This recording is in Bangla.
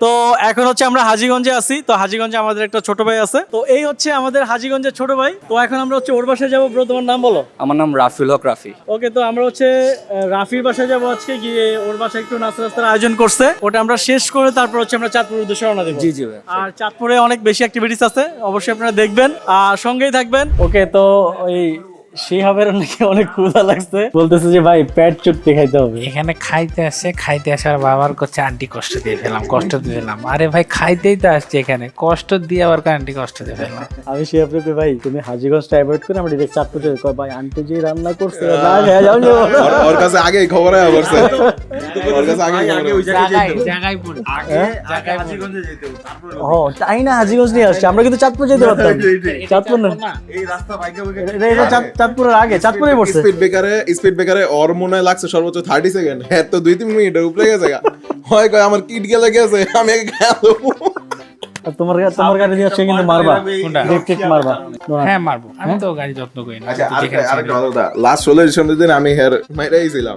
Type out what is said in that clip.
তো এখন হচ্ছে আমরা হাজিগঞ্জে আছি। তো হাজিগঞ্জে আমাদের একটা ছোট ভাই আছে। তো এই হচ্ছে আমাদের হাজিগঞ্জের ছোট ভাই। তো এখন আমরা হচ্ছে ওর বাসায় যাব। ব্রো তোমার নাম বলো। আমার নাম রাফিউল হক রাফি। ওকে তো আমরা হচ্ছে রাফির বাসায় যাব আজকে। গিয়ে ওর বাসায় একটু নাস্তা নাস্তার আয়োজন করছে। ওটা আমরা শেষ করে তারপর হচ্ছে আমরা চাঁদপুর উদ্দেশ্যে রওনা দেবো। জি জি আর চাঁদপুরে অনেক বেশি অ্যাক্টিভিটিস আছে। অবশ্যই আপনারা দেখবেন। আর সঙ্গেই থাকবেন। ওকে তো ওই শিহাবের নাকি অনেক ক্ষুধা লাগছে বলতেছে যে ভাই পেট চুটতে খাইতে হবে এখানে খাইতে আসছে খাইতে আসার বাবার কাছে আন্টি কষ্ট দিয়ে ফেলাম কষ্ট দিয়ে ফেলাম আরে ভাই খাইতেই তো আসছে এখানে কষ্ট দিয়ে আবার আন্টি কষ্ট দিয়ে ফেললাম আমি শিহাবকে ভাই তুমি হাজিগঞ্জটা অ্যাভয়েড করে আমরা ডিরেক্ট চাঁদপুর কয় ভাই আন্টি যে রান্না করছে না খেয়ে যাও যাও। ওর- কাছে আগেই খবর হয়ে পড়ছে ওর কাছে আগেই খবর হয়ে পড়ছে। জায়গায় জায়গায় পড়ে ও তাই না হাজিগঞ্জ নিয়ে আসছে আমরা কিন্তু চাঁদপুর যেতে পারতাম চাঁদপুর না এটা চাঁদ- চাঁদপুরের আগে চাঁদপুরে পড়ছে। স্পিড ব্রেকারে স্পিড ব্রেকারে ওর মনে লাগছে সর্বোচ্চ থার্টি সেকেন্ড হ্যাঁ তো দুই তিন মিনিট উপরে গেছে গা। হয় কয় আমার কিট গেলে গেছে আমি আগে খেলো তোমার গা- তোমার গাড়ি দিয়ে কিন্তু মারবা? ইলেকট্রিক মারবা। হ্যাঁ মারবো। আমি তো গাড়ি যত্ন করি না। আচ্ছা আরেকটা আরেকটা লাস্ট দিন আমি হের মাইরাই ছিলাম।